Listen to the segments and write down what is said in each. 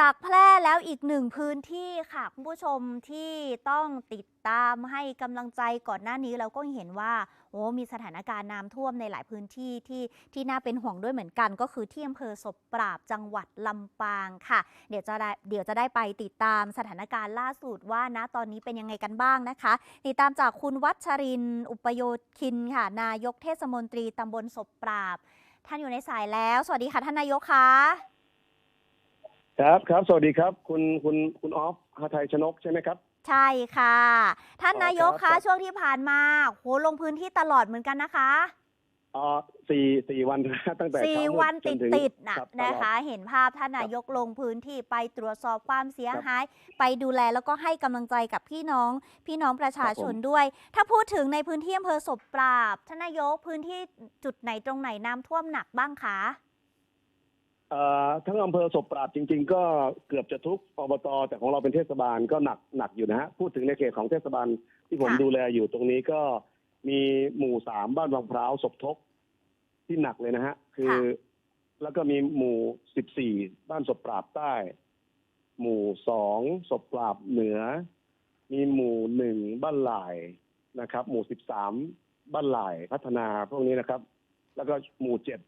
จากแพร่แล้วอีกหนึ่งพื้นที่ค่ะคุณผู้ชมที่ต้องติดตามให้กำลังใจก่อนหน้านี้เราก็เห็นว่าโอ้มีสถานการณ์น้ำท่วมในหลายพื้นที่ที่ที่น่าเป็นห่วงด้วยเหมือนกัน ก็คือที่อำเภอศพปราบจังหวัดลำปางค่ะ เดี๋ยวจะได้เดี๋ยวจะได้ไปติดตามสถานการณ์ล่าสุดว่าณตอนนี้เป็นยังไงกันบ้างนะคะ ติดตามจากคุณวัชริน อุปโยคินค่ะ นายกเทศมนตรีตำบลศพปราบ ท่านอยู่ในสายแล้ว สวัสดีค่ะท่านนายกค่ะ ครับครับ สวัสดีครับ คุณคุณคุณออฟฮาไทยชนกใช่ไหมครับ ใช่ค่ะ ท่านอ๋อนายกครัคะบ ช่วงที่ผ่านมาโหลงพื้นที่ตลอดเหมือนกันนะคะอ๋อสี่สี่วันตั้งแต่สี่เช้ามืวันจติดถึงติดๆนะครับตลอดนะคะ เห็นภาพท่านนายกลงพื้นที่ไปตรวจสอบความเสียหาย ไปดูแลแล้วก็ให้กำลังใจกับพี่น้อง พี่น้องประชาชนด้วย ถ้าพูดถึงในพื้นที่อำเภอศพปราบท่านนายกพื้นที่จุดไหนตรงไหนน้ำท่วมหนักบ้างคะเอ่อ ทั้งอำเภอศพปราบจริง ๆ ก็เกือบจะทุกอบตแต่ของเราเป็นเทศบาลก็หนักหนักอยู่นะฮะพูดถึงในเขตของเทศบาลที่ผมค่ะ ดูแลอยู่ตรงนี้ก็มีหมู่สามบ้านวังพร้าวศพทกที่หนักเลยนะฮะคือ แล้วก็มีหมู่สิบสี่บ้านศพปราบใต้ หมู่สองศพปราบเหนือ มีหมู่หนึ่งบ้านหลายนะครับ หมู่สิบสามบ้านหลายพัฒนาพวกนี้นะครับ แล้วก็หมู่เจ็ด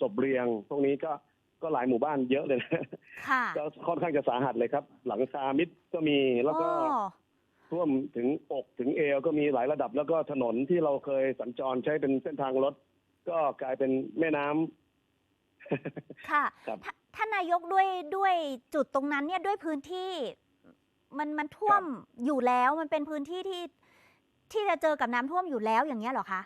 ศพเรียง พวกนี้ก็ ก็หลายหมู่บ้านเยอะเลยนะค่ะก็ค่อนข้างจะสาหัสเลยครับ หลังคามิดก็มีแล้วก็อ๋อท่วมถึงอกถึงเอวก็มีหลายระดับ แล้วก็ถนนที่เราเคยสัญจรใช้เป็นเส้นทางรถ ก็กลายเป็นแม่น้ำค่ะครับท่าท่านนายกด้วยด้วยจุดตรงนั้นเนี่ยด้วยพื้นที่ มันมันท่วมอยู่แล้วมันเป็นพื้นที่ที่ที่จะเจอกับน้ำท่วมอยู่แล้วอย่างเงี้ยเหรอคะ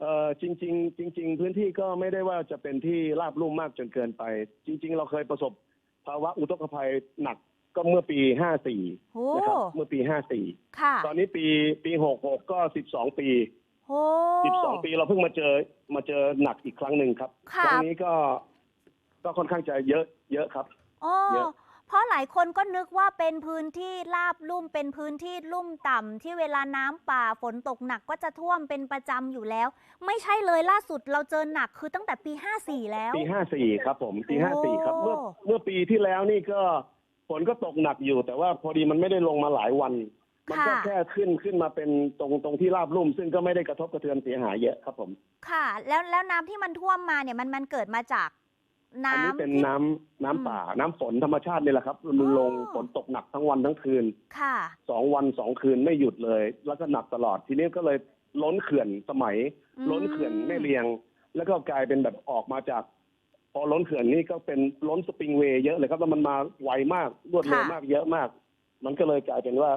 เออจริง ๆ จริง ๆ พื้นที่ก็ไม่ได้ว่าจะเป็นที่ราบลุ่มมากจนเกินไป จริง ๆ เราเคยประสบภาวะอุทกภัยหนักก็เมื่อปี54โอ้นะครับ เมื่อปี ค่ะ54 ตอนนี้ปีปี 66 ก็ 12 ปี โอ้ 12 ปีเราเพิ่งมาเจอมาเจอหนักอีกครั้งหนึ่งครับ ค่ะ ครั้งนี้ก็ก็ค่อนข้างจะเยอะเยอะครับโอ้เยอะ เพราะหลายคนก็นึกว่าเป็นพื้นที่ราบลุ่มเป็นพื้นที่ลุ่มต่ำที่เวลาน้ำป่าฝนตกหนักก็จะท่วมเป็นประจำอยู่แล้ว ไม่ใช่เลยล่าสุดเราเจอหนักคือตั้งแต่ปี 54 แล้ว ปี 54 ครับผมปีโอ้54 ครับ เมื่อเมื่อปีที่แล้วนี่ก็ฝนก็ตกหนักอยู่ แต่ว่าพอดีมันไม่ได้ลงมาหลายวัน มันก็ค่ะแค่ขึ้นขึ้นมาเป็นตรงตรงที่ราบลุ่ม ซึ่งก็ไม่ได้กระทบกระเทือนเสียหายเยอะครับผม ค่ะ แล้วแล้วน้ำที่มันท่วมมาเนี่ยมันมันเกิดมาจาก อันนี้น้ำเป็นที่น้ำน้ำอืมป่า น้ำฝนธรรมชาตินี่แหละครับมันลงอ๋อ ฝนตกหนักทั้งวันทั้งคืนค่ะ สองวันสองคืนไม่หยุดเลย แล้วก็หนักตลอดทีนี้ก็เลยล้นเขื่อนสมัย อืม ล้นเขื่อนแม่เลียง แล้วก็กลายเป็นแบบออกมาจาก พอล้นเขื่อนนี่ก็เป็นล้นสปริงเวย์เยอะเลยครับแล้วมันมาไวมากรวดเร็วมากเยอะมาก มันก็เลยกลายเป็นว่า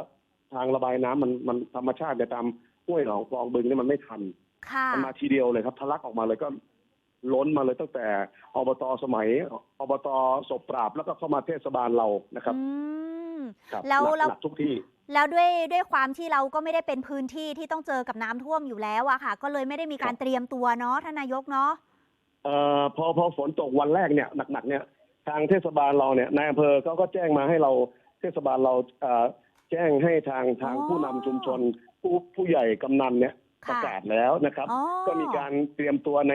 ทางระบายน้ำมันมันธรรมชาติเนี่ยตามห้วยหนองคลองบึงนี่มันไม่ทันค่ะ มันมาทีเดียวเลยครับทะลักออกมาเลยก็ ล้นมาเลยตั้งแต่อบตสมัยอบตศพปราบแล้วก็เข้ามาเทศบาลเรานะครับอืมครับแล้วหนักแล้วหนักทุกที่ แล้วด้วยด้วยความที่เราก็ไม่ได้เป็นพื้นที่ที่ต้องเจอกับน้ำท่วมอยู่แล้วอะค่ะ ก็เลยไม่ได้มีการครับเตรียมตัวเนาะท่านนายกเนาะ เอ่อพอพอฝนตกวันแรกเนี่ยหนักๆเนี่ยทางเทศบาลเราเนี่ยนายอำเภอเขาก็แจ้งมาให้เราเทศบาลเราเอ่อแจ้งให้ทางทางอ๋อผู้นำชุมชนผู้ผู้ใหญ่กำนันเนี่ยประค่ะกาศแล้วนะครับ อ๋อ ก็มีการเตรียมตัวใน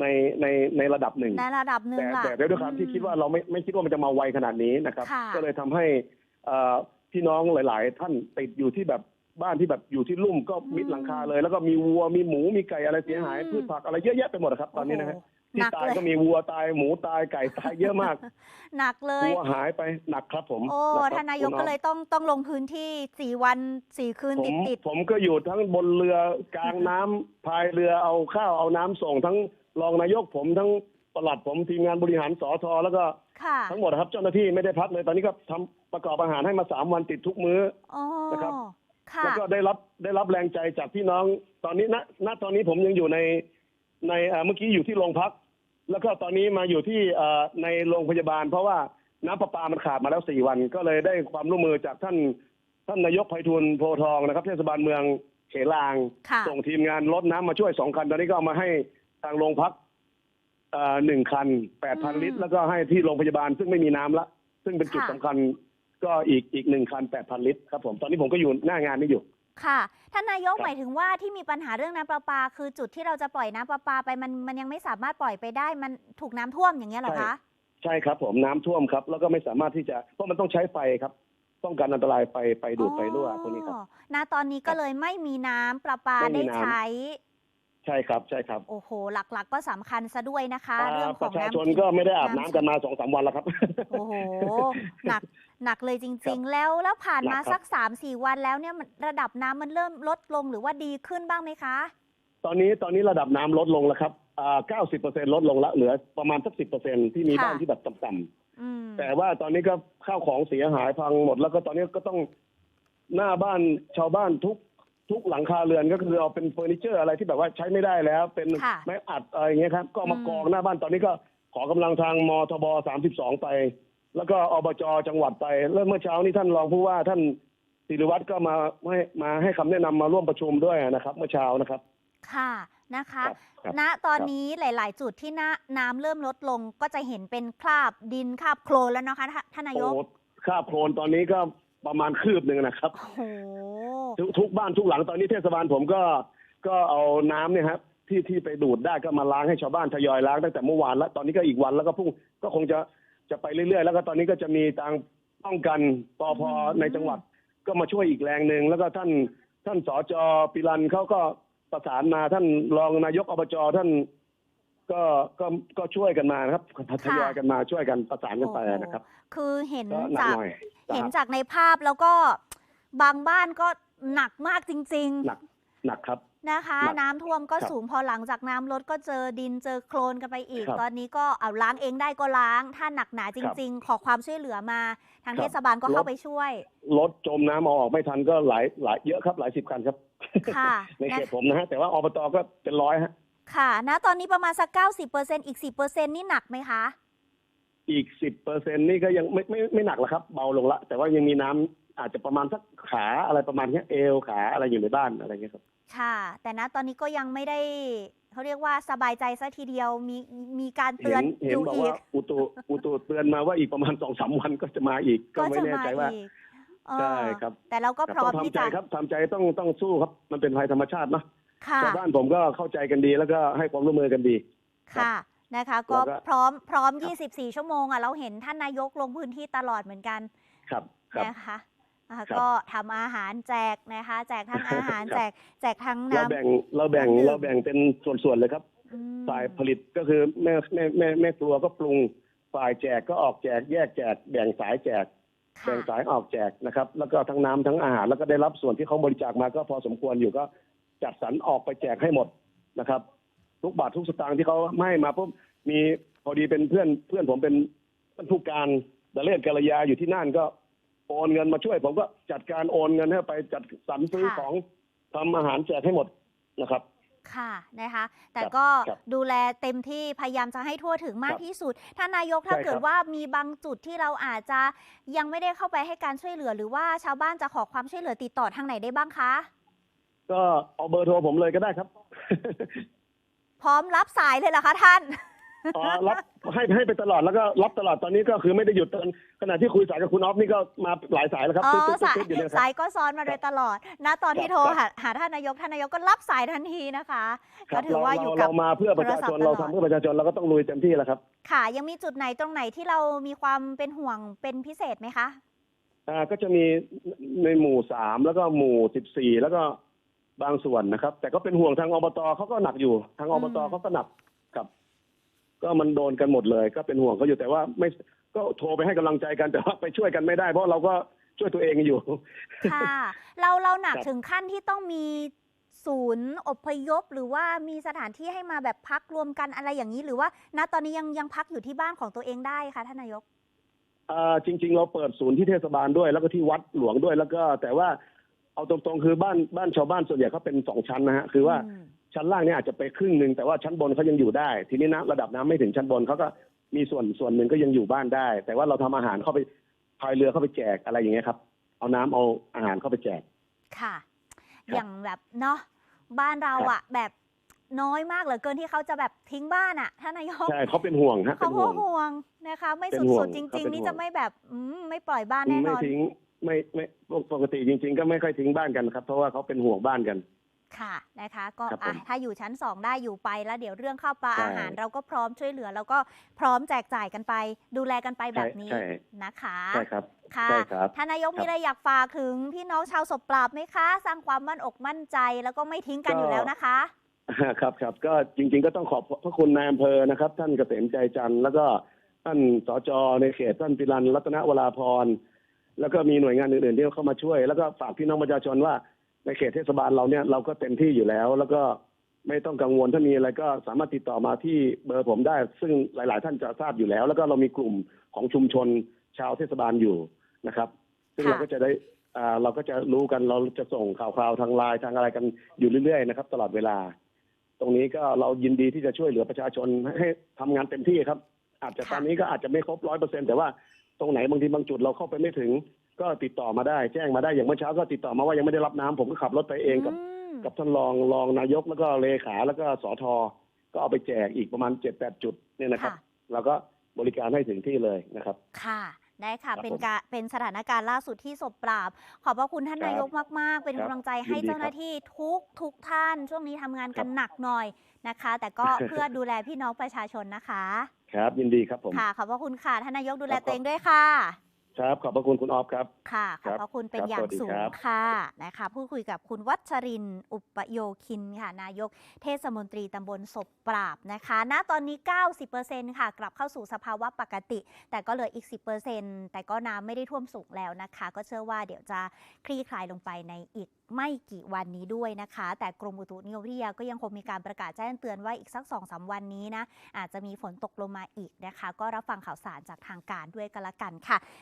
ในในในระดับหนึ่งในระดับหนึ่งแต่ล่ะ แต่ด้วยความที่คิดว่าเราไม่ไม่คิดว่ามันจะมาไวขนาดนี้นะครับ ค่ะ ก็เลยทำให้เอ่อพี่น้องหลาย ๆ ท่านติดอยู่ที่แบบบ้านที่แบบอยู่ที่ลุ่มก็มิดหลังคาเลย แล้วก็มีวัวมีหมูมีไก่อะไรเสียหายอืม พืชผักอะไรเยอะแยะไปหมดครับตอนนี้นะฮะโอ้โหหที่นักตายเลยก็มีวัวตายหมูตายไก่ตายเยอะมากหนักเลย วัวหายไปหนักครับผมโอ้ะครับท่านนายกคุณก็เลยต้องต้องลงพื้นที่สี่วันสี่คืนผติมดติด ผมก็อยู่ทั้งบนเรือกลางน้ำพายเรือเอาข้าวเอาน้ำส่งทั้ง รองนายกผมทั้งปลัดผมทีมงานบริหารสอทอแล้วก็ๆค่ะทั้งหมดนะครับ เจ้าหน้าที่ไม่ได้พักเลยตอนนี้ก็ทำประกอบอาหารให้มาสามวันติดทุกมื้ออ๋อนะครับค่ะแล้วก็ได้รับได้รับแรงใจจากพี่น้อง ตอนนี้ณณตอนนี้ผมยังอยู่ในในเอ่อเมื่อกี้อยู่ที่โรงพัก แล้วก็ตอนนี้มาอยู่ที่เอ่อในโรงพยาบาล เพราะว่าน้ำประปามันขาดมาแล้วสี่วัน ก็เลยได้ความร่วมมือจากท่านท่านนายกไพฑูรย์โพธิ์ทองนะครับ เทศบาลเมืองเขลางค่ะส่งทีมงานรถน้ำมาช่วยสองคัน ตอนนี้ก็เอามาให้ ทางโรงพักเอ่อหนึ่งคันแปดพันอืมลิตร แล้วก็ให้ที่โรงพยาบาลซึ่งไม่มีน้ำละ ซึ่งเป็นจุดค่ะสำคัญก็อีกอีกหนึ่งคันแปดพันลิตรครับผมตอนนี้ผมก็อยู่หน้างานนี้อยู่ค่ะท่านนายกครับหมายถึงว่าที่มีปัญหาเรื่องน้ำประปา คือจุดที่เราจะปล่อยน้ำประปาไปมันมันยังไม่สามารถปล่อยไปได้มันถูกน้ำท่วมอย่างเงี้ยเหรอใช่คะใช่ครับผมน้ำท่วมครับ แล้วก็ไม่สามารถที่จะเพราะมันต้องใช้ไฟครับป้องกันอันตรายไฟไฟดูดไฟรั่วพวกนี้ครับอ๋อณตอนนี้ก็เลยไม่มีน้ำประปาไม่มีได้น้ำใช้ ใช่ครับใช่ครับ โอ้โห หลักๆ ก็สำคัญซะด้วยนะคะอ่าเรื่องขปองระชาน้ำชนกินก็ไม่ได้อาบน้ำน้ำกันมาสองสามวันแล้วครับ โอ้โห หนักหนักเลยจริง ๆ แล้วแล้วผ่านหนัมากครับ สักสามสี่วันแล้วเนี่ยมันระดับน้ำมันเริ่มลดลงหรือว่าดีขึ้นบ้างไหมคะ ตอนนี้ตอนนี้ระดับน้ำลดลงแล้วครับอ่าเก้าสิบเปอร์เซ็นลดลงแล้วเหลือประมาณสักสิบเปอร์เซ็นที่มีค่ะ บ้านที่แบบต่ำๆ อืม แต่ว่าตอนนี้ก็ข้าวของเสียหายพังหมดแล้วก็ตอนนี้ก็ต้องหน้าบ้านชาวบ้านทุก ทุกหลังคาเรือนก็คือเอาเป็นเฟอร์นิเจอร์อะไรที่แบบว่าใช้ไม่ได้แล้ว เป็นค่ะไม้อัดอะไรอย่างเงี้ยครับ ก็เอามาอืม กองหน้าบ้านตอนนี้ก็ขอกำลังทางมทบสามสิบสองไป แล้วก็อบจจังหวัดไปแล้วเมื่อเช้านี้ท่านรองผู้ว่าท่านศิริวัตรก็มาให้มาให้คำแนะนำมาร่วมประชุมด้วยนะครับ เมื่อเช้านะครับ ค่ะนะคะ ครับครับณ ตอนนี้หลาย ๆ จุดที่น้าน้ำเริ่มลดลงก็จะเห็นเป็นคราบดินคราบโคลนแล้วนะคะท่าท่านนายกโอ้ค่าโคลนตอนนี้ก็ ประมาณคืบหนึ่งนะครับโอ้โหทุกทุกบ้านทุกหลังตอนนี้เทศบาลผมก็ก็เอาน้ำเนี่ยครับที่ที่ไปดูดได้ก็มาล้างให้ชาวบ้านทยอยล้างตั้งแต่เมื่อวานแล้วตอนนี้ก็อีกวันแล้วก็พรุ่งก็คงจะจะไปเรื่อยๆ แล้วก็ตอนนี้ก็จะมีทางป้องกันปอพอืมในจังหวัด ก็มาช่วยอีกแรงหนึ่งแล้วก็ท่านท่านสจปิรันเขาก็ประสานมาท่านรองนายกอบจท่านก็ก็ก็ช่วยกันมานะครับทยอยกันมาช่วยกันประสานกันไปนะครับ คือเห็นก็หนักจากหน่อย เห็นนะครับจากในภาพแล้วก็บางบ้านก็หนักมากจริงหนักหนักครับๆนะคะหนักน้ำท่วมก็ครับสูงพอหลังจากน้ำลดก็เจอดินเจอโคลนกันไปอีกครับตอนนี้ก็เอาล้างเองได้ก็ล้าง ถ้าหนักหนาจครับริง ๆ ขอความช่วยเหลือมา ทางครับเทศบาลก็เข้ารถไปช่วยรถจมน้ำเอาออกไม่ทันก็หลายหลายเยอะครับหลายสิบคันครับค่ะในเขนะตผมนะฮะแต่ว่าอบตก็เป็นร้อยฮะค่ะนะตอนนี้ประมาณสัก90%อีก10%นี่หนักไหมคะ อีกสิบเปอร์เซ็นนี่ก็ยังไม่ไม่ไม่หนักแล้วครับ เบาลงละ แต่ว่ายังมีน้ำอาจจะประมาณสักขาอะไรประมาณเนี้ยเอวขาอะไรอยู่ในบ้านอะไรเงี้ยครับ ค่ะ แต่ณตอนนี้ก็ยังไม่ได้เขาเรียกว่าสบายใจซะทีเดียวมีมีการเตืเห็อนนเห็อนยู่บอกอีกว่าอุตุอุตุเตือนมาว่าอีกประมาณสองสามวันก็จะมาอีกก็ไม่จะแน่มาใจว่าอีกเออใช่ครับ แต่เราก็ครับพร้อมต้องที่ทำใจจะครับทำใจต้องต้องสู้ครับ มันเป็นภัยธรรมชาติเนาะค่ะชาวบ้านผมก็เข้าใจกันดีแล้วก็ให้ความร่วมมือกันดีค่ะ นะคะก็แล้วก็พร้อมพร้อมครับ24 ชั่วโมงอะเราเห็นท่านนายกลงพื้นที่ตลอดเหมือนกัน ครับครับนะคะอ่าครับก็ทำอาหารแจกนะคะ แจกทั้งอาหารครับแจกแจกทั้งเราน้ำแบ่งเราแบ่งน้ำดื่มเราแบ่งเป็นส่วนๆเลยครับอืมฝ่ายผลิตก็คือแม่แม่แม่แม่ครัวก็ปรุงฝ่ายแจกก็ออกแจกแยกแจก แบ่งสายแจกค่ะแบ่งสายออกแจกนะครับ แล้วก็ทั้งน้ำทั้งอาหารแล้วก็ได้รับส่วนที่เขาบริจาคมาก็พอสมควรอยู่ก็จัดสรรออกไปแจกให้หมดนะครับ ทุกบาททุกสตางค์ที่เขาให้มาปุ๊บ มีพอดีเป็นเพื่อนเพื่อนผมเป็นท่านผู้การดเลศกัลยาอยู่ที่นั่นก็โอนเงินมาช่วย ผมก็จัดการโอนเงินให้ไปจัดสรรซื้อค่ะของทำอาหารแจกให้หมดนะครับค่ะนะคะ แต่ครับก็ครับดูแลเต็มที่พยายามจะให้ทั่วถึงมากครับที่สุดท่านนายกถ้าใช่ครับเกิดว่ามีบางจุดที่เราอาจจะยังไม่ได้เข้าไปให้การช่วยเหลือ หรือว่าชาวบ้านจะขอความช่วยเหลือติดต่อทางไหนได้บ้างคะ ก็เอาเบอร์โทรผมเลยก็ได้ครับ พร้อมรับสายเลยเหรอคะท่าน อ๋อรับให้ให้ไปตลอดแล้วก็รับตลอดตอนนี้ก็คือไม่ได้หยุดตอนขณะที่คุยสายกับคุณออฟนี่ก็มาหลายสายแล้วครับอ๋อตึ๊ดตึ๊ดสายตึ๊ดอยู่เนี่ยคสารับ ยก็ซ้อนมาโดยตลอด นะตอนที่ครับโทรครัหาบหาท่านนายกท่านนายกก็รับสายทันทีนะคะคก็รับถือว่าเราอยู่เรากับเรามาเพื่อประชาชนโทรศัพท์เราตลอดทำเพื่อประชาชนเราก็ต้องลุยเต็มที่แล้วครับค่ะ ยังมีจุดไหนตรงไหนที่เรามีความเป็นห่วงเป็นพิเศษไหมคะ อ่าก็จะมีในหมู่สามแล้วก็หมู่สิบสี่แล้วก็บางส่วนนะครับ แต่ก็เป็นห่วงทางอบตเขาก็หนักอยู่ ทางอบตอืม เขาก็หนักครับ ก็มันโดนกันหมดเลย ก็เป็นห่วงเขาอยู่แต่ว่าไม่ก็โทรไปให้กำลังใจกันแต่ว่าไปช่วยกันไม่ได้ เพราะเราก็ช่วยตัวเองอยู่ ค่ะ เราเราหนักครับ ถึงขั้นที่ต้องมีศูนย์อพยพ หรือว่ามีสถานที่ให้มาแบบพักรวมกันอะไรอย่างนี้ หรือว่าณตอนนี้ยังยังพักอยู่ที่บ้านของตัวเองได้คะท่านนายก อ่าจริง ๆ เราเปิดศูนย์ที่เทศบาลด้วย แล้วก็ที่วัดหลวงด้วยแล้วก็ แต่ว่าเอาตรงๆคือบ้านบ้านชาวบ้านส่วนใหญ่เขาเป็นสองชั้นนะฮะคือว่า อืม ชั้นล่างเนี่ยอาจจะไปครึ่งหนึ่งแต่ว่าชั้นบนเขายังอยู่ได้ ทีนี้นะระดับน้ำไม่ถึงชั้นบนเขาก็มีส่วนส่วนหนึ่งก็ยังอยู่บ้านได้ แต่ว่าเราทำอาหารเข้าไปพายเรือเข้าไปแจกอะไรอย่างเงี้ยครับ เอาน้ำเอาอาหารเข้าไปแจก ค่ะครับอย่างแบบเนาะบ้านเราครับอะแบบน้อยมากเหลือเกินที่เขาจะแบบทิ้งบ้านอะท่านนายกใช่เขาเป็นห่วงฮะเป็เขานก็ห่วงห่วงนะคะ ไม่เป็นสุห่วดงๆจเขาริงเป็นๆนี่ห่วงจะไม่แบบอืมไม่ปล่อยบ้านแน่นไม่อนทิ้งไม่ไม่ปกติจริง ๆ ก็ไม่ค่อยทิ้งบ้านกันครับ เพราะว่าเขาเป็นห่วงบ้านกัน ค่ะนะคะ ก็ครับผม อะถ้าอยู่ชั้น 2 ได้อยู่ไปแล้วเดี๋ยวเรื่องข้าวปลาใช่ อาหารเราก็พร้อมช่วยเหลือ แล้วก็พร้อมแจกจ่ายกันไป ดูแลกันไปแบบนี้ใช่นะคะ ใช่ครับ ค่ะใช่ครับท่านนายกครับ มีอะไรอยากฝากถึงพี่น้องชาวศพปราบไหมคะ สร้างความมั่นอกมั่นใจแล้วก็ไม่ทิ้งกันก็อยู่แล้วนะคะ ครับครับก็จริง ๆ ก็ต้องขอบพระคุณนายอำเภอนะครับ ท่านเกษมใจจันทร์แล้วก็ท่านสจในเขตท่านปิรันรัตนวราพรแล้วก็มีหน่วยงานอื่นๆที่เข้ามาช่วย แล้วก็ฝากพี่น้องประชาชนว่า ในเขตเทศบาลเราเนี่ยเราก็เต็มที่อยู่แล้ว แล้วก็ไม่ต้องกังวลถ้ามีอะไรก็สามารถติดต่อมาที่เบอร์ผมได้ ซึ่งหลาย ๆ ท่านจะทราบอยู่แล้ว แล้วก็เรามีกลุ่มของชุมชนชาวเทศบาลอยู่นะครับ ซึ่งค่ะเราก็จะได้อ่าเราก็จะรู้กันเราจะส่งข่าวคราวทางไลน์ทางอะไรกันอยู่เรื่อย ๆ นะครับ ตลอดเวลา ตรงนี้ก็เรายินดีที่จะช่วยเหลือประชาชนให้ให้ทำงานเต็มที่ครับ อาจจะค่ะตอนนี้ก็อาจจะไม่ครบร้อยเปอร์เซ็นแต่ว่าตรงไหนบางทีบางจุดเราเข้าไปไม่ถึง ก็ติดต่อมาได้แจ้งมาได้อย่างเมื่อเช้าก็ติดต่อมาว่ายังไม่ได้รับน้ำผมก็ขับรถไปเองกับมกับท่านรองรองนายกแล้วก็เลขาแล้วก็สอทอก็เอาไปแจกอีกประมาณเจ็ดแปดจุดเนี่ยนะครับ ค่ะเราก็บริการให้ถึงที่เลยนะครับ ค่ะ ได้ค่ะ ครับเป็นผมการเป็นสถานการณ์ล่าสุดที่ศพปราบ ขอบพระคุณท่านครับนายกมาก ๆ เป็นครักำบลังใจให้ยินดีเจ้าหน้าที่ทุกทุกท่าน ช่วงนี้ทำงานกันครับหนักหน่อยนะคะ แต่ก็ เพื่อดูแลพี่น้องประชาชนนะคะ ครับ ยินดีครับผม ค่ะ ขอบพระคุณค่ะ ท่านนายกดูแลครับ ตัวเองด้วยค่ะ ครับ ขอบพระคุณคุณออฟครับ ค่ะขครัอบบพระคุณเป็นครับอย่างสวัสดีสูงครับค่ะนะคะพูดคุยกับคุณวัชรินทร์อุปโยคินค่ะ นายกเทศมนตรีตำบลศพปราบนะคะ ณตอนนี้ 90%ค่ะ กลับเข้าสู่สภาวะปกติ แต่ก็เหลืออีก 10%แต่ก็น้ำไม่ได้ท่วมสูงแล้วนะคะ ก็เชื่อว่าเดี๋ยวจะคลี่คลายลงไปในอีกไม่กี่วันนี้ด้วยนะคะ แต่กรมอุตุนิยมวิทยาก็ยังคงมีการประกาศแจ้งเตือนว่าอีกสัก2อสวันนี้นะอาจจะมีฝนตกลงมาอีกนะคะ ก็รับฟังข่าวสารจากทางการด้วยกันละกันค่ะ